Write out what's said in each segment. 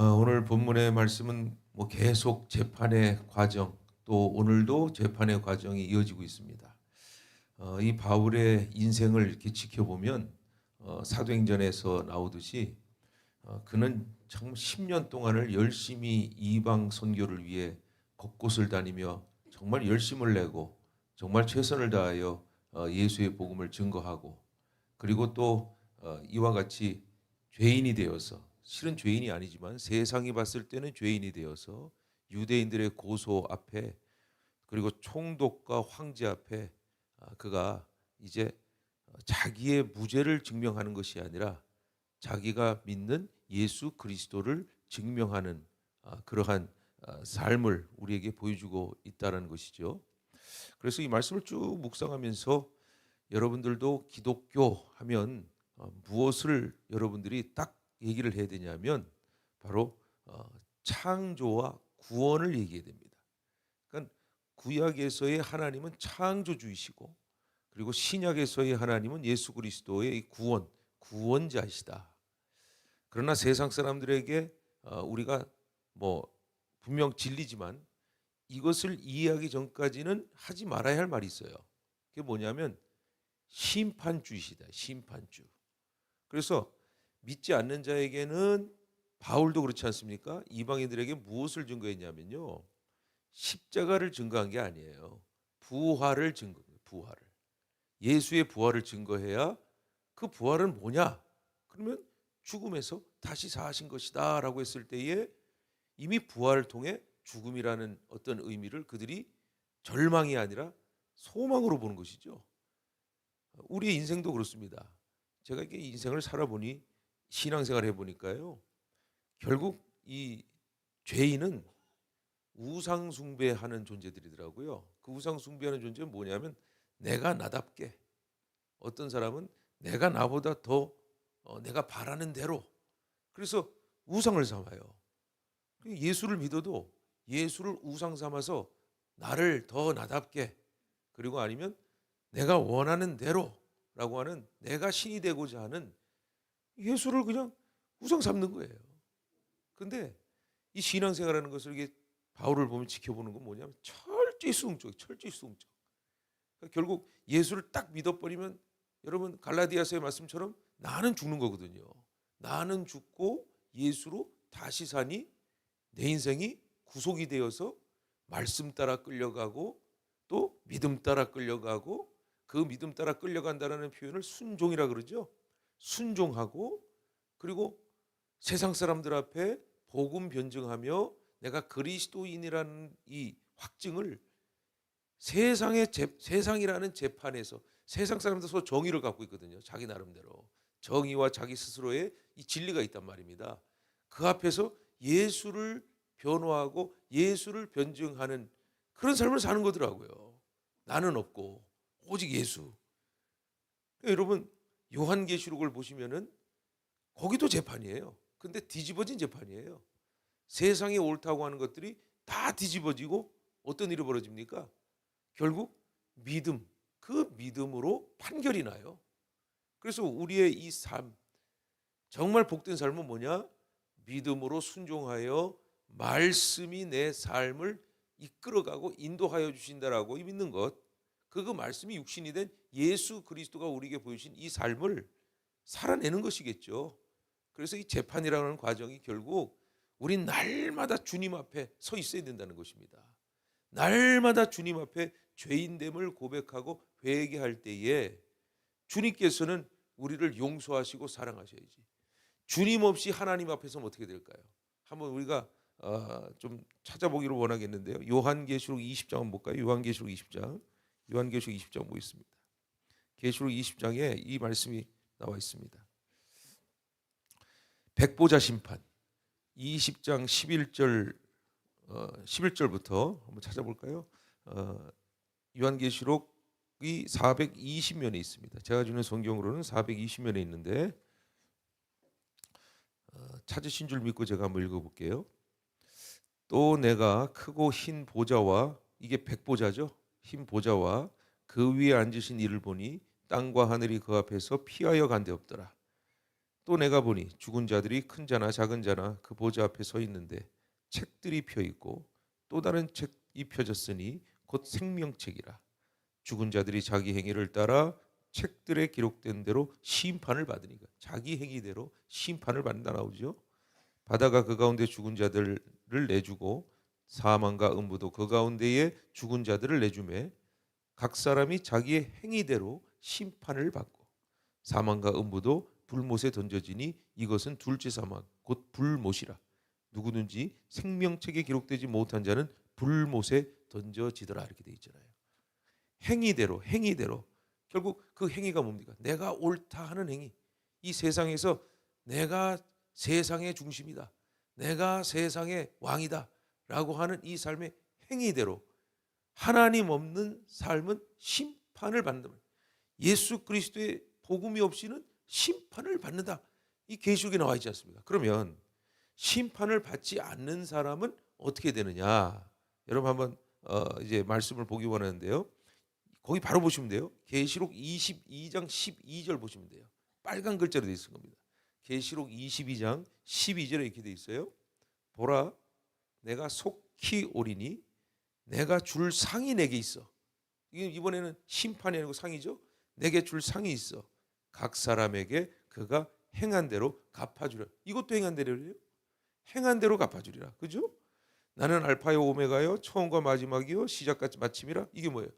어, 오늘 본문의 말씀은 뭐 계속 재판의 과정 또 오늘도 재판의 과정이 이어지고 있습니다. 어, 이 바울의 인생을 이렇게 지켜보면 어, 사도행전에서 나오듯이 어, 그는 참 10년 동안을 열심히 이방 선교를 위해 곳곳을 다니며 정말 열심을 내고 정말 최선을 다하여 어, 예수의 복음을 증거하고 그리고 또 어, 이와 같이 죄인이 되어서 실은 죄인이 아니지만 세상이 봤을 때는 죄인이 되어서 유대인들의 고소 앞에 그리고 총독과 황제 앞에 아, 그가 이제 자기의 무죄를 증명하는 것이 아니라 자기가 믿는 예수 그리스도를 증명하는 아, 그러한 아, 삶을 우리에게 보여주고 있다는 것이죠. 그래서 이 말씀을 쭉 묵상하면서 여러분들도 기독교 하면 어, 무엇을 여러분들이 딱 얘기를 해야 되냐면 바로 어, 창조와 구원을 얘기해야 됩니다. 그러니까 구약에서의 하나님은 창조주이시고 그리고 신약에서의 하나님은 예수 그리스도의 이 구원 구원자이시다. 그러나 세상 사람들에게 어, 우리가 뭐 분명 진리지만 이것을 이해하기 전까지는 하지 말아야 할 말이 있어요. 그게 뭐냐면 심판주이시다. 심판주. 그래서 믿지 않는 자에게는 바울도 그렇지 않습니까? 이방인들에게 무엇을 증거했냐면요. 십자가를 증거한 게 아니에요. 부활을 증거, 부활을. 예수의 부활을 증거해야 그 부활은 뭐냐? 그러면 죽음에서 다시 사하신 것이다 라고 했을 때에 이미 부활을 통해 죽음이라는 어떤 의미를 그들이 절망이 아니라 소망으로 보는 것이죠. 우리의 인생도 그렇습니다. 제가 이게 인생을 살아보니 신앙생활 해보니까요. 결국 이 죄인은 우상 숭배하는 존재들이더라고요. 그 우상 숭배하는 존재는 뭐냐면 내가 나답게 어떤 사람은 내가 나보다 더 어, 내가 바라는 대로 그래서 우상을 삼아요. 예수를 믿어도 예수를 우상 삼아서 나를 더 나답게 그리고 아니면 내가 원하는 대로라고 하는 내가 신이 되고자 하는 예수를 그냥 우상 삼는 거예요. 근데 이 신앙생활하는 것을 이게 바울을 보면 지켜보는 건 뭐냐면 철저히 수동적, 철저히 수동적. 그러니까 결국 예수를 딱 믿어버리면 여러분 갈라디아서의 말씀처럼 나는 죽는 거거든요. 나는 죽고 예수로 다시 사니 내 인생이 구속이 되어서 말씀 따라 끌려가고 또 믿음 따라 끌려가고 그 믿음 따라 끌려간다라는 표현을 순종이라 그러죠. 순종하고 그리고 세상 사람들 앞에 복음 변증하며 내가 그리스도인이라는 이 확증을 세상의 재, 세상이라는 재판에서 세상 사람들 서 정의를 갖고 있거든요. 자기 나름대로 정의와 자기 스스로의 이 진리가 있단 말입니다. 그 앞에서 예수를 변호하고 예수를 변증하는 그런 삶을 사는 거더라고요. 나는 없고 오직 예수. 그러니까 여러분 요한계시록을 보시면은 거기도 재판이에요. 근데 뒤집어진 재판이에요. 세상에 옳다고 하는 것들이 다 뒤집어지고 어떤 일이 벌어집니까? 결국 믿음, 그 믿음으로 판결이 나요. 그래서 우리의 이 삶, 정말 복된 삶은 뭐냐? 믿음으로 순종하여 말씀이 내 삶을 이끌어가고 인도하여 주신다라고 믿는 것. 그 말씀이 육신이 된 예수 그리스도가 우리에게 보여주신 이 삶을 살아내는 것이겠죠. 그래서 이 재판이라는 과정이 결국 우린 날마다 주님 앞에 서 있어야 된다는 것입니다. 날마다 주님 앞에 죄인됨을 고백하고 회개할 때에 주님께서는 우리를 용서하시고 사랑하셔야지. 주님 없이 하나님 앞에서 어떻게 될까요? 한번 우리가 어, 좀 찾아보기를 원하겠는데요. 요한계시록 20장 한번 볼까요? 요한계시록 20장. 요한계시록 20장 보겠습니다. 계시록 20장에 이 말씀이 나와 있습니다. 백보자 심판 20장 11절 어, 11절부터 한번 찾아볼까요? 어, 요한계시록이 420면에 있습니다. 제가 주는 성경으로는 420면에 있는데 어, 찾으신 줄 믿고 제가 한번 읽어볼게요. 또 내가 크고 흰 보좌와 이게 백보좌죠. 흰 보좌와 그 위에 앉으신 이를 보니 땅과 하늘이 그 앞에서 피하여 간데 없더라. 또 내가 보니 죽은 자들이 큰 자나 작은 자나 그 보좌 앞에 서 있는데 책들이 펴 있고 또 다른 책이 펴졌으니 곧 생명책이라 죽은 자들이 자기 행위를 따라 책들에 기록된 대로 심판을 받으니까 자기 행위대로 심판을 받는다 나오죠. 바다가 그 가운데 죽은 자들을 내주고 사망과 음부도 그 가운데에 죽은 자들을 내주매 각 사람이 자기의 행위대로 심판을 받고 사망과 음부도 불못에 던져지니 이것은 둘째 사망 곧 불못이라 누구든지 생명책에 기록되지 못한 자는 불못에 던져지더라 이렇게 돼 있잖아요. 행위대로 행위대로 결국 그 행위가 뭡니까? 내가 옳다 하는 행위. 이 세상에서 내가 세상의 중심이다. 내가 세상의 왕이다 라고 하는 이 삶의 행위대로 하나님 없는 삶은 심판을 받는다. 예수 그리스도의 복음이 없이는 심판을 받는다. 이 계시록에 나와 있지 않습니까? 그러면 심판을 받지 않는 사람은 어떻게 되느냐? 여러분 한번 어, 이제 말씀을 보기 원하는데요. 거기 바로 보시면 돼요. 계시록 22장 12절 보시면 돼요. 빨간 글자로 되어 있는 겁니다. 계시록 22장 12절에 이렇게 되어 있어요. 보라 내가 속히 오리니 내가 줄 상이 내게 있어. 이게 이번에는 심판이 아니고 상이죠. 내게 줄 상이 있어. 각 사람에게 그가 행한 대로 갚아주라. 이것도 행한 대로요. 행한 대로 갚아주리라. 그죠? 나는 알파요 오메가요 처음과 마지막이요 시작과 마침이라. 이게 뭐예요?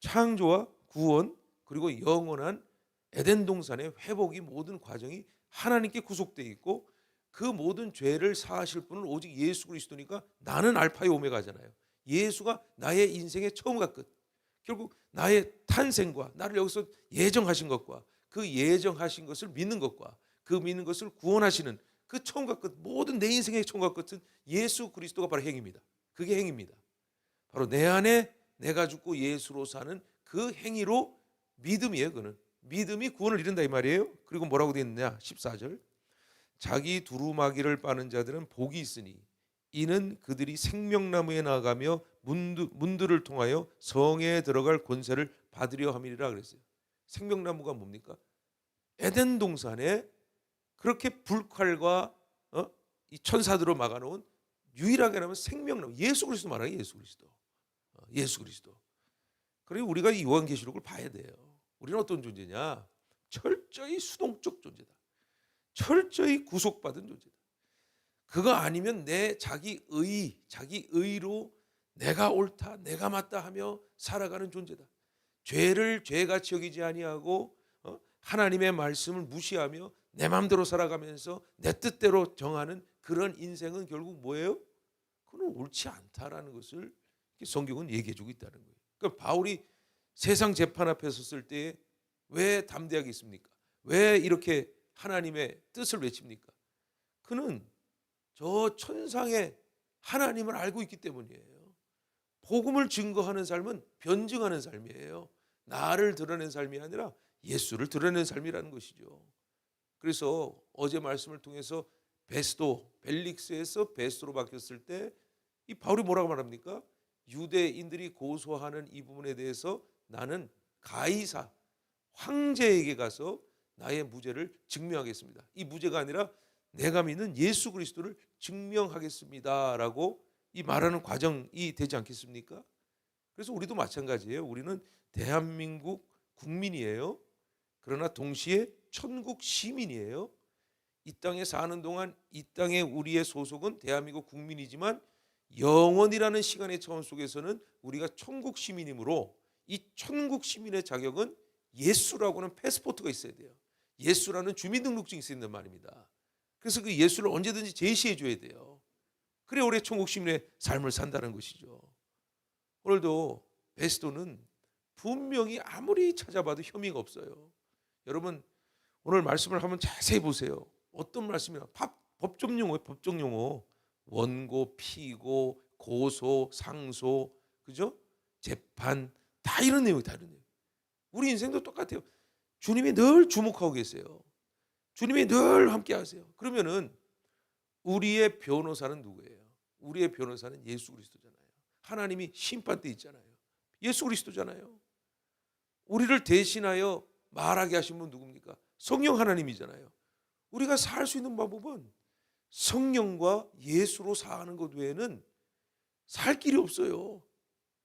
창조와 구원 그리고 영원한 에덴 동산의 회복이 모든 과정이 하나님께 구속되어 있고 그 모든 죄를 사하실 분은 오직 예수 그리스도니까 나는 알파요 오메가잖아요. 예수가 나의 인생의 처음과 끝. 결국 나의 탄생과 나를 여기서 예정하신 것과 그 예정하신 것을 믿는 것과 그 믿는 것을 구원하시는 그 처음과 끝 모든 내 인생의 처음과 끝은 예수 그리스도가 바로 행입니다. 그게 행입니다. 바로 내 안에 내가 죽고 예수로 사는 그 행위로 믿음이에요. 그는 믿음이 구원을 이룬다 이 말이에요. 그리고 뭐라고 되어 있느냐? 14절. 자기 두루마기를 빠는 자들은 복이 있으니 이는 그들이 생명나무에 나가며 문드, 문들을 통하여 성에 들어갈 권세를 받으려 함이라 그랬어요. 생명나무가 뭡니까? 에덴 동산에 그렇게 불칼과 어? 이 천사들로 막아놓은 유일하게 하면 생명나무 예수 그리스도 말하는 예수 그리스도 어, 예수 그리스도 그리고 우리가 이 요한계시록을 봐야 돼요 우리는 어떤 존재냐 철저히 수동적 존재다 철저히 구속받은 존재다 그거 아니면 내 자기 의 자기 의로 내가 옳다 내가 맞다 하며 살아가는 존재다 죄를 죄같이 여기지 아니하고 어? 하나님의 말씀을 무시하며 내 마음대로 살아가면서 내 뜻대로 정하는 그런 인생은 결국 뭐예요? 그건 옳지 않다라는 것을 성경은 얘기해주고 있다는 거예요. 그러니까 바울이 세상 재판 앞에 섰을 때왜 담대하게 있습니까? 왜 이렇게 하나님의 뜻을 외칩니까? 그는 저 천상의 하나님을 알고 있기 때문이에요. 복음을 증거하는 삶은 변증하는 삶이에요. 나를 드러낸 삶이 아니라 예수를 드러낸 삶이라는 것이죠. 그래서 어제 말씀을 통해서 베스도 벨릭스에서 베스도로 바뀌었을 때 이 바울이 뭐라고 말합니까? 유대인들이 고소하는 이 부분에 대해서 나는 가이사 황제에게 가서 나의 무죄를 증명하겠습니다. 이 무죄가 아니라 내가 믿는 예수 그리스도를 증명하겠습니다라고 이 말하는 과정이 되지 않겠습니까? 그래서 우리도 마찬가지예요. 우리는 대한민국 국민이에요. 그러나 동시에 천국 시민이에요. 이 땅에 사는 동안 이 땅에 우리의 소속은 대한민국 국민이지만 영원이라는 시간의 차원 속에서는 우리가 천국 시민이므로 이 천국 시민의 자격은 예수라고는 패스포트가 있어야 돼요. 예수라는 주민등록증이 있어야 된단 말입니다. 그래서 그 예수를 언제든지 제시해 줘야 돼요. 그래 우리 천국 시민의 삶을 산다는 것이죠. 오늘도 베스도는 분명히 아무리 찾아봐도 혐의가 없어요. 여러분 오늘 말씀을 한번 자세히 보세요. 어떤 말씀이나 법정 용어, 법정 용어, 원고, 피고, 고소, 상소, 그죠? 재판 다 이런 내용이 다 이런 내용. 우리 인생도 똑같아요. 주님이 늘 주목하고 계세요. 주님이 늘 함께 하세요. 그러면은 우리의 변호사는 누구예요? 우리의 변호사는 예수 그리스도잖아요. 하나님이 심판 때 있잖아요. 예수 그리스도잖아요. 우리를 대신하여 말하게 하신 분 누굽니까? 성령 하나님이잖아요. 우리가 살 수 있는 방법은 성령과 예수로 사는 것 외에는 살 길이 없어요.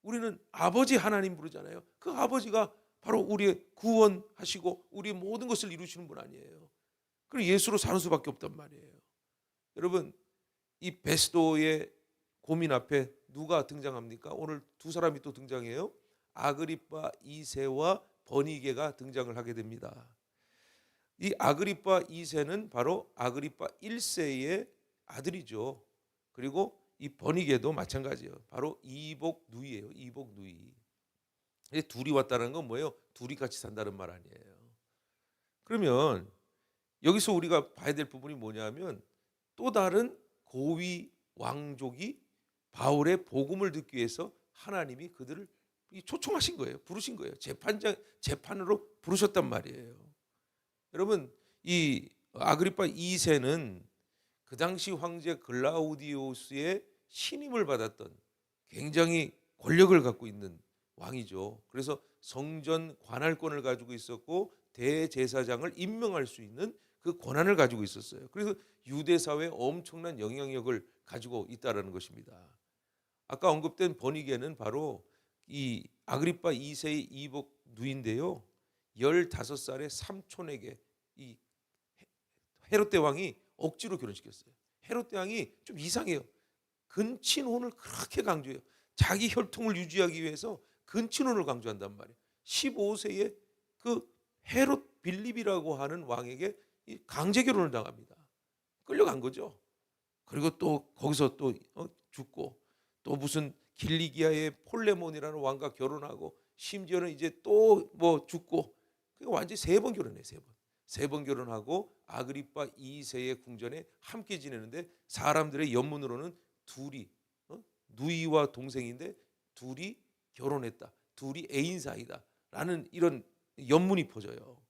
우리는 아버지 하나님 부르잖아요. 그 아버지가 바로 우리의 구원하시고 우리의 모든 것을 이루시는 분 아니에요. 그럼 예수로 사는 수밖에 없단 말이에요. 여러분 이 베스도의 고민 앞에 누가 등장합니까? 오늘 두 사람이 또 등장해요. 아그리파 2세와 버니게가 등장을 하게 됩니다. 이 아그리파 2세는 바로 아그리파 1세의 아들이죠. 그리고 이 버니게도 마찬가지예요. 바로 이복 누이예요. 이복 누이. 이 둘이 왔다는 건 뭐예요? 둘이 같이 산다는 말 아니에요. 그러면 여기서 우리가 봐야 될 부분이 뭐냐면 또 다른 고위 왕족이 바울의 복음을 듣기 위해서 하나님이 그들을 이 초청하신 거예요. 부르신 거예요. 재판장 재판으로 부르셨단 말이에요. 여러분 이 아그리파 2세는 그 당시 황제 글라우디오스의 신임을 받았던 굉장히 권력을 갖고 있는 왕이죠. 그래서 성전 관할권을 가지고 있었고 대제사장을 임명할 수 있는 그 권한을 가지고 있었어요. 그래서 유대 사회에 엄청난 영향력을 가지고 있다라는 것입니다. 아까 언급된 버니게는 바로 이 아그리파 2세의 이복 누인데요. 15살의 삼촌에게 이 헤롯 대왕이 억지로 결혼시켰어요. 헤롯 대왕이 좀 이상해요. 근친혼을 그렇게 강조해요. 자기 혈통을 유지하기 위해서 근친혼을 강조한단 말이에요. 15세에 그 헤롯 빌립이라고 하는 왕에게 이 강제 결혼을 당합니다. 끌려간 거죠. 그리고 또 거기서 또 어, 죽고 또 무슨 길리기아의 폴레몬이라는 왕과 결혼하고 심지어는 이제 또 뭐 죽고 그러니까 완전히 세 번 결혼해 세 번. 세 번 결혼하고 아그리파 2세의 궁전에 함께 지내는데 사람들의 연문으로는 둘이 어? 누이와 동생인데 둘이 결혼했다. 둘이 애인 사이다 라는 이런 연문이 퍼져요.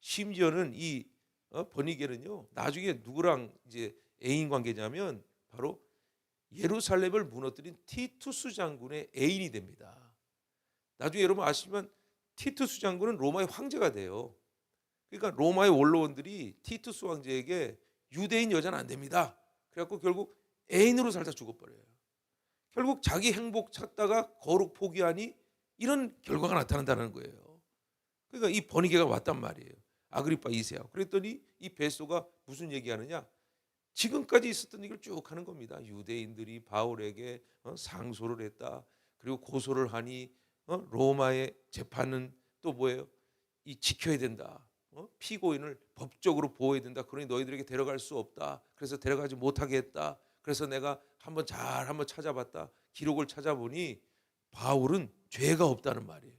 심지어는 이 어? 버니게는요 나중에 누구랑 이제 애인 관계냐면 바로 예루살렘을 무너뜨린 티투스 장군의 애인이 됩니다. 나중에 여러분 아시지만 티투스 장군은 로마의 황제가 돼요. 그러니까 로마의 원로원들이 티투스 황제에게 유대인 여자는 안 됩니다. 그래갖고 결국 애인으로 살다 죽어버려요. 결국 자기 행복 찾다가 거룩 포기하니 이런 결과가 나타난다는 거예요. 그러니까 이 버니게가 왔단 말이에요. 아그리파 2세하고 그랬더니 이 베소가 무슨 얘기하느냐? 지금까지 있었던 얘기를 쭉 하는 겁니다. 유대인들이 바울에게 어, 상소를 했다. 그리고 고소를 하니 어, 로마의 재판은 또 뭐예요? 이 지켜야 된다. 어? 피고인을 법적으로 보호해야 된다. 그러니 너희들에게 데려갈 수 없다. 그래서 데려가지 못하게 했다. 그래서 내가 한번 잘 한번 찾아봤다. 기록을 찾아보니 바울은 죄가 없다는 말이에요.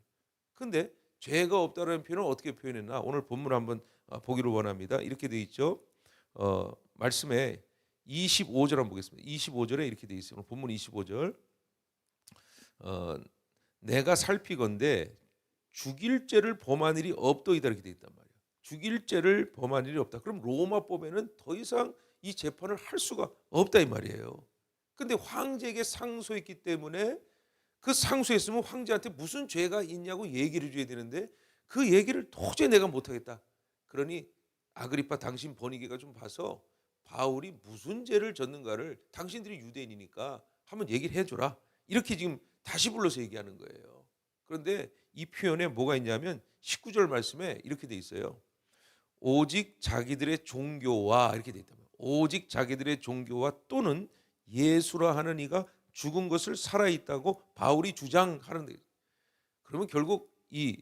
근데 죄가 없다는 표현을 어떻게 표현했나? 오늘 본문 한번 어, 보기를 원합니다. 이렇게 돼 있죠. 어, 말씀에 25절 한번 보겠습니다. 25절에 이렇게 돼 있어요. 오늘 본문 25절. 어, 내가 살피건대 죽일 죄를 범한 일이 없도이다 이렇게 돼 있단 말이에요. 죽일 죄를 범한 일이 없다. 그럼 로마법에는 더 이상 이 재판을 할 수가 없다 이 말이에요. 근데 황제에게 상소했기 때문에 그 상소했으면 황제한테 무슨 죄가 있냐고 얘기를 해줘야 되는데 그 얘기를 도저히 내가 못하겠다. 그러니 아그리파 당신 버니게가 좀 봐서 바울이 무슨 죄를 졌는가를 당신들이 유대인이니까 한번 얘기를 해줘라. 이렇게 지금 다시 불러서 얘기하는 거예요. 그런데 이 표현에 뭐가 있냐면 19절 말씀에 이렇게 돼 있어요. 오직 자기들의 종교와 이렇게 돼 있다면 오직 자기들의 종교와 또는 예수라 하는 이가 죽은 것을 살아 있다고 바울이 주장하는데 그러면 결국 이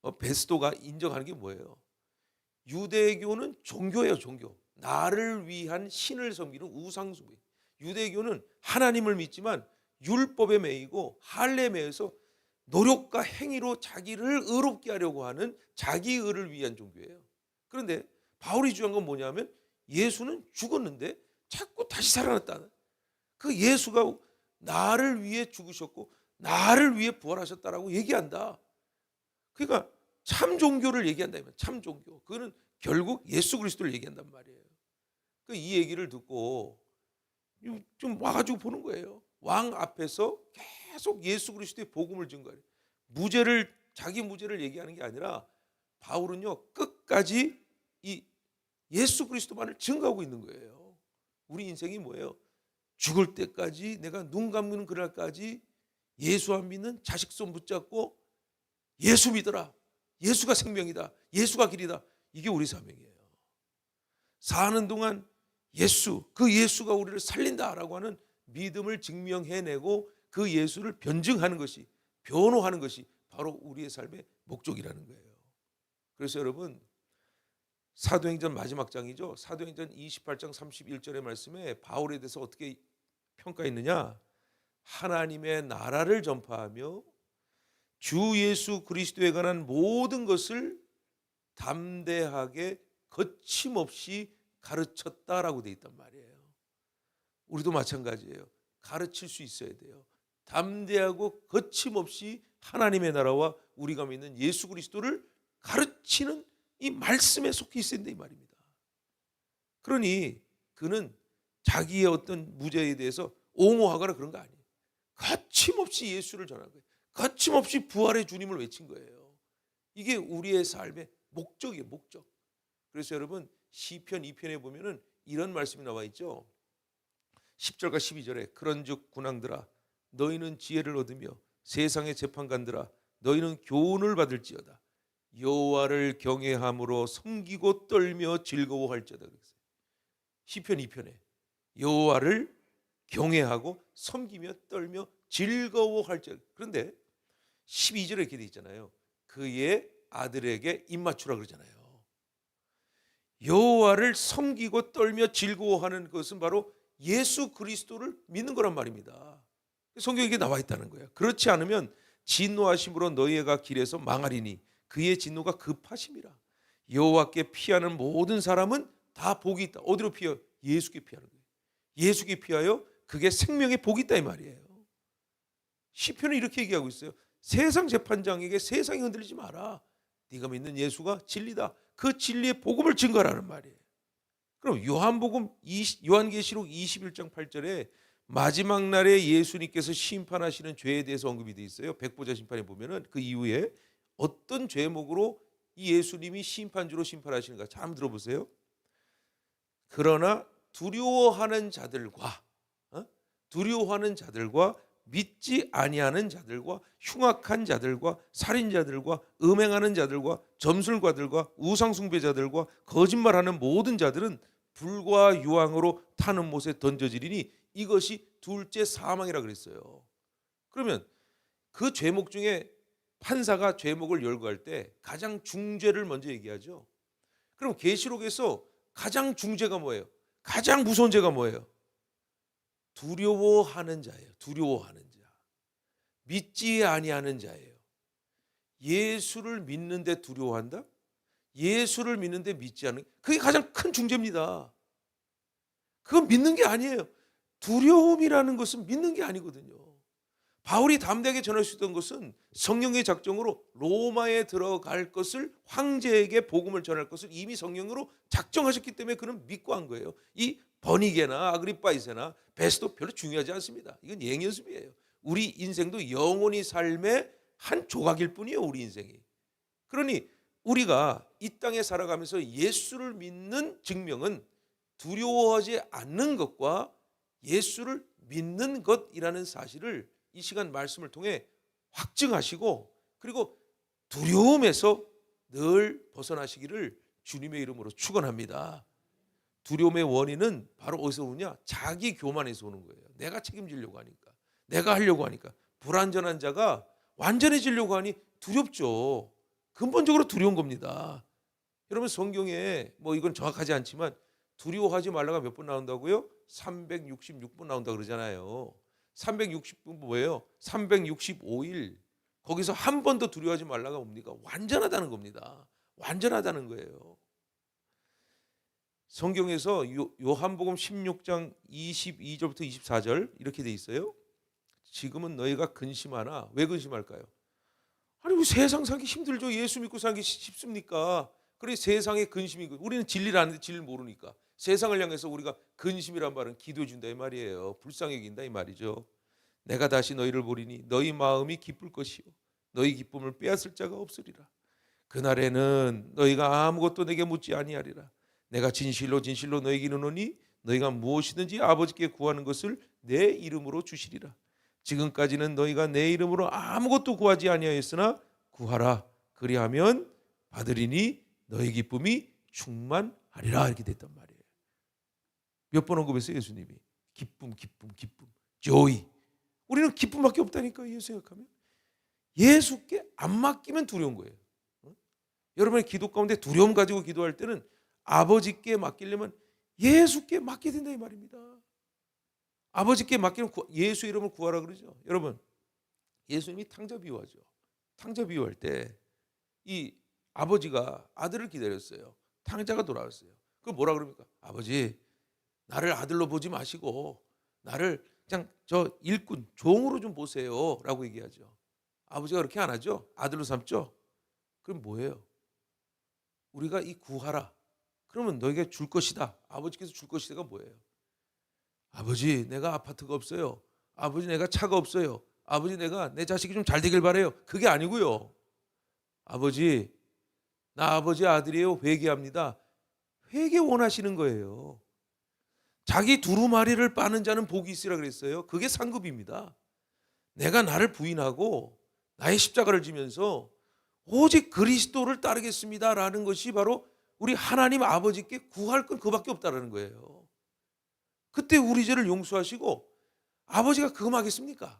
어, 베스도가 인정하는 게 뭐예요? 유대교는 종교예요, 종교. 나를 위한 신을 섬기는 우상숭배. 유대교는 하나님을 믿지만 율법에 매이고 할례에 매여서 노력과 행위로 자기를 의롭게 하려고 하는 자기 의를 위한 종교예요. 그런데 바울이 주장한 건 뭐냐면 예수는 죽었는데 자꾸 다시 살아났다. 그 예수가 나를 위해 죽으셨고 나를 위해 부활하셨다라고 얘기한다. 그러니까 참 종교를 얘기한다. 참 종교. 그거는 결국 예수 그리스도를 얘기한단 말이에요. 그이 얘기를 듣고 좀 와가지고 보는 거예요. 왕 앞에서 계속 예수 그리스도의 복음을 증거해. 무죄를 자기 무죄를 얘기하는 게 아니라 바울은요 끝까지 이 예수 그리스도만을 증거하고 있는 거예요. 우리 인생이 뭐예요? 죽을 때까지 내가 눈 감는 그날까지 예수 안 믿는 자식 손 붙잡고 예수 믿어라. 예수가 생명이다. 예수가 길이다. 이게 우리 사명이에요. 사는 동안 예수, 그 예수가 우리를 살린다라고 하는 믿음을 증명해내고 그 예수를 변증하는 것이 변호하는 것이 바로 우리의 삶의 목적이라는 거예요. 그래서 여러분 사도행전 마지막 장이죠. 사도행전 28장 31절의 말씀에 바울에 대해서 어떻게 평가했느냐? 하나님의 나라를 전파하며 주 예수 그리스도에 관한 모든 것을 담대하게 거침없이 가르쳤다라고 돼 있단 말이에요. 우리도 마찬가지예요. 가르칠 수 있어야 돼요. 담대하고 거침없이 하나님의 나라와 우리가 믿는 예수 그리스도를 가르치는 이 말씀에 속해 있어야 된다 이 말입니다. 그러니 그는 자기의 어떤 무죄에 대해서 옹호하거나 그런 거 아니에요. 거침없이 예수를 전한 거예요. 거침없이 부활의 주님을 외친 거예요. 이게 우리의 삶의 목적이에요, 목적. 그래서 여러분 시편 2편에 보면은 이런 말씀이 나와 있죠. 10절과 12절에 그런즉 군왕들아 너희는 지혜를 얻으며 세상의 재판관들아 너희는 교훈을 받을지어다. 여호와를 경외함으로 섬기고 떨며 즐거워할지어다 그랬어요. 시편 2편에 여호와를 경외하고 섬기며 떨며 즐거워할지어다. 그런데 12절에 이렇게 돼 있잖아요. 그의 아들에게 입맞추라 그러잖아요. 여호와를 섬기고 떨며 즐거워하는 것은 바로 예수 그리스도를 믿는 거란 말입니다. 성경에 나와 있다는 거예요. 그렇지 않으면 진노하심으로 너희가 길에서 망하리니 그의 진노가 급하심이라. 여호와께 피하는 모든 사람은 다 복이 있다. 어디로 피해요? 예수께 피하는 거예요. 예수께 피하여 그게 생명의 복이 있다 이 말이에요. 시편은 이렇게 얘기하고 있어요. 세상 재판장에게 세상이 흔들리지 마라. 네가 믿는 예수가 진리다. 그 진리의 복음을 증거하라는 말이에요. 그럼 요한복음 20, 요한계시록 21장 8절에 마지막 날에 예수님께서 심판하시는 죄에 대해서 언급이 되어 있어요. 백보자 심판에 보면은 그 이후에 어떤 죄목으로 이 예수님이 심판주로 심판하시는가 잘 한번 들어보세요. 그러나 두려워하는 자들과 어? 두려워하는 자들과 믿지 아니하는 자들과 흉악한 자들과 살인자들과 음행하는 자들과 점술가들과 우상 숭배자들과 거짓말하는 모든 자들은 불과 유황으로 타는 못에 던져지리니 이것이 둘째 사망이라 그랬어요. 그러면 그 죄목 중에 판사가 죄목을 열거할 때 가장 중죄를 먼저 얘기하죠. 그럼 계시록에서 가장 중죄가 뭐예요? 가장 무서운 죄가 뭐예요? 두려워하는 자예요. 두려워하는 자. 믿지 아니하는 자예요. 예수를 믿는데 두려워한다? 예수를 믿는데 믿지 않는 그게 가장 큰 중죄입니다. 그건 믿는 게 아니에요. 두려움이라는 것은 믿는 게 아니거든요. 바울이 담대하게 전할 수 있던 것은 성령의 작정으로 로마에 들어갈 것을 황제에게 복음을 전할 것을 이미 성령으로 작정하셨기 때문에 그는 믿고 한 거예요. 이 버니게나 아그리파이세나 베스도 별로 중요하지 않습니다. 이건 예행 연습이에요. 우리 인생도 영원히 삶의 한 조각일 뿐이에요. 우리 인생이. 그러니 우리가 이 땅에 살아가면서 예수를 믿는 증명은 두려워하지 않는 것과 예수를 믿는 것이라는 사실을 이 시간 말씀을 통해 확증하시고 그리고 두려움에서 늘 벗어나시기를 주님의 이름으로 축원합니다. 두려움의 원인은 바로 어디서 오냐? 자기 교만에서 오는 거예요. 내가 책임지려고 하니까. 내가 하려고 하니까. 불완전한 자가 완전해지려고 하니 두렵죠. 근본적으로 두려운 겁니다. 여러분 성경에 뭐 이건 정확하지 않지만 두려워하지 말라가 몇 번 나온다고요? 366번 나온다 그러잖아요. 360번 뭐예요? 365일. 거기서 한번더 두려워하지 말라가 뭡니까? 완전하다는 겁니다. 완전하다는 거예요. 성경에서 요, 요한복음 16장 22절부터 24절 이렇게 돼 있어요. 지금은 너희가 근심하나 왜 근심할까요? 아니 왜 세상 살기 힘들죠? 예수 믿고 살기 쉽습니까? 그래 세상에 근심이 우리는 진리를 아는데 진리를 모르니까 세상을 향해서 우리가 근심이란 말은 기도해 준다 이 말이에요. 불쌍히 여긴다 이 말이죠. 내가 다시 너희를 보리니 너희 마음이 기쁠 것이요 너희 기쁨을 빼앗을 자가 없으리라. 그날에는 너희가 아무것도 내게 묻지 아니하리라. 내가 진실로 진실로 너에게 이르노니 너희가 무엇이든지 아버지께 구하는 것을 내 이름으로 주시리라. 지금까지는 너희가 내 이름으로 아무것도 구하지 아니하였으나 구하라. 그리하면 받으리니 너희 기쁨이 충만하리라 이렇게 됐단 말이에요. 몇 번 언급했어요 예수님이 기쁨, 기쁨, 기쁨, joy. 우리는 기쁨밖에 없다니까 이 생각하면 예수께 안 맡기면 두려운 거예요. 어? 여러분의 기도 가운데 두려움 가지고 기도할 때는 아버지께 맡기려면 예수께 맡게 된다 이 말입니다. 아버지께 맡기면 구- 예수 이름을 구하라 그러죠. 여러분 예수님이 탕자 비유하죠. 탕자 비유할 때 이 아버지가 아들을 기다렸어요. 탕자가 돌아왔어요. 그 뭐라 그럽니까? 아버지 나를 아들로 보지 마시고 나를 그냥 저 일꾼 종으로 좀 보세요라고 얘기하죠. 아버지가 그렇게 안 하죠. 아들로 삼죠. 그럼 뭐예요? 우리가 이 구하라. 그러면 너에게 줄 것이다. 아버지께서 줄 것이다가 뭐예요? 아버지 내가 아파트가 없어요. 아버지 내가 차가 없어요. 아버지 내가 내 자식이 좀 잘 되길 바래요. 그게 아니고요. 아버지 나 아버지 아들이에요. 회개합니다. 회개 원하시는 거예요. 자기 두루마리를 빠는 자는 복이 있으라 그랬어요. 그게 상급입니다. 내가 나를 부인하고 나의 십자가를 지면서 오직 그리스도를 따르겠습니다라는 것이 바로 우리 하나님 아버지께 구할 건 그밖에 없다라는 거예요. 그때 우리 죄를 용서하시고 아버지가 그거하겠습니까?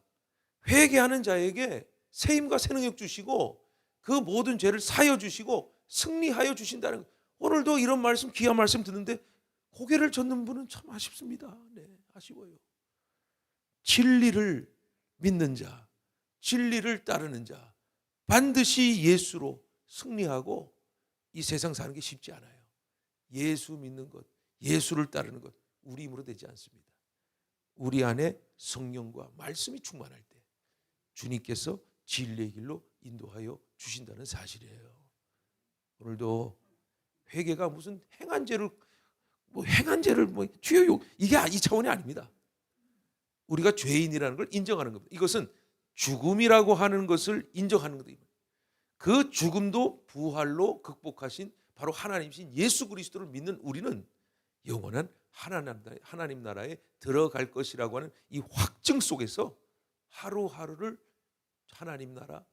회개하는 자에게 세임과 새 능력 주시고 그 모든 죄를 사여 주시고 승리하여 주신다는 거. 오늘도 이런 말씀 귀한 말씀 듣는데 고개를 젓는 분은 참 아쉽습니다. 네, 아쉬워요. 진리를 믿는 자, 진리를 따르는 자, 반드시 예수로 승리하고 이 세상 사는 게 쉽지 않아요. 예수 믿는 것, 예수를 따르는 것, 우리 힘으로 되지 않습니다. 우리 안에 성령과 말씀이 충만할 때 주님께서 진리의 길로 인도하여 주신다는 사실이에요. 오늘도 회개가 무슨 행한 죄를 뭐 행한 죄를 뭐 주여 욕 이게 이 차원이 아닙니다. 우리가 죄인이라는 걸 인정하는 겁니다. 이것은 죽음이라고 하는 것을 인정하는 겁니다. 그 죽음도 부활로 극복하신 바로 하나님이신 예수 그리스도를 믿는 우리는 영원한 하나님, 하나님 나라에 들어갈 것이라고 하는 이 확증 속에서 하루하루를 하나님 나라,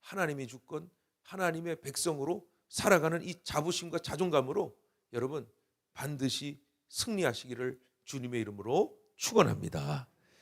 하나님의 주권, 하나님의 백성으로 살아가는 이 자부심과 자존감으로 여러분 반드시 승리하시기를 주님의 이름으로 축원합니다.